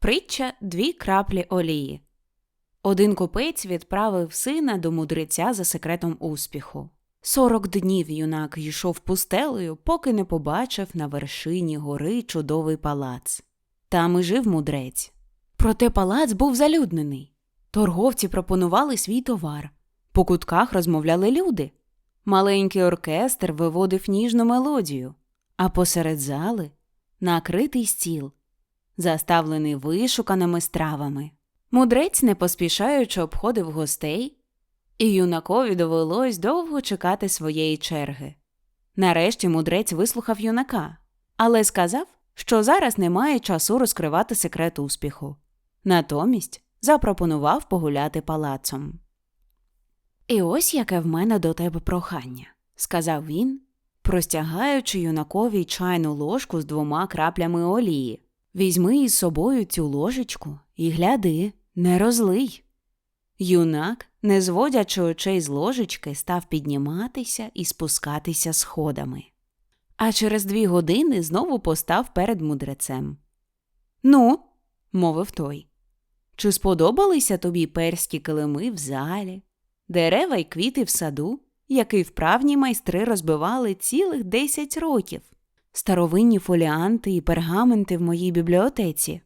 Притча дві краплі олії. Один купець відправив сина до мудреця за секретом успіху. Сорок днів юнак йшов пустелею, поки не побачив на вершині гори чудовий палац. Там і жив мудрець. Проте палац був залюднений. Торговці пропонували свій товар. По кутках розмовляли люди. Маленький оркестр виводив ніжну мелодію, а посеред зали накритий стіл, заставлений вишуканими стравами. Мудрець, не поспішаючи, обходив гостей, і юнакові довелось довго чекати своєї черги. Нарешті мудрець вислухав юнака, але сказав, що зараз немає часу розкривати секрет успіху. Натомість запропонував погуляти палацом. І ось яке в мене до тебе прохання, сказав він, простягаючи юнакові чайну ложку з двома краплями олії. Візьми із собою цю ложечку і гляди, не розлий. Юнак, не зводячи очей з ложечки, став підніматися і спускатися сходами. А через дві години знову постав перед мудрецем. Ну, мовив той, чи сподобалися тобі перські килими в залі, дерева й квіти в саду, який вправні майстри розбивали цілих десять років, старовинні фоліанти і пергаменти в моїй бібліотеці?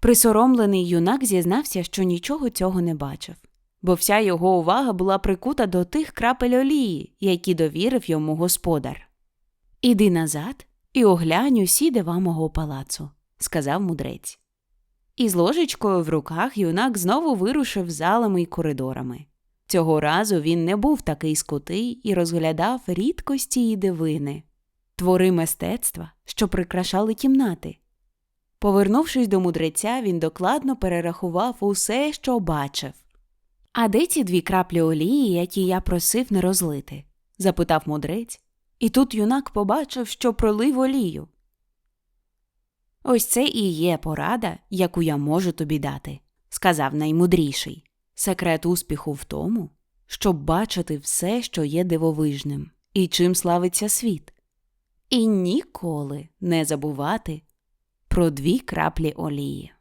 Присоромлений юнак зізнався, що нічого цього не бачив, бо вся його увага була прикута до тих крапель олії, які довірив йому господар. Іди назад і оглянь усі дива мого палацу, сказав мудрець. І з ложечкою в руках юнак знову вирушив залами й коридорами. Цього разу він не був такий скутий і розглядав рідкості і дивини, твори мистецтва, що прикрашали кімнати. Повернувшись до мудреця, він докладно перерахував усе, що бачив. А де ці дві краплі олії, які я просив не розлити? запитав мудрець, і тут юнак побачив, що пролив олію. Ось це і є порада, яку я можу тобі дати, сказав наймудріший. Секрет успіху в тому, щоб бачити все, що є дивовижним, і чим славиться світ, і ніколи не забувати про дві краплі олії.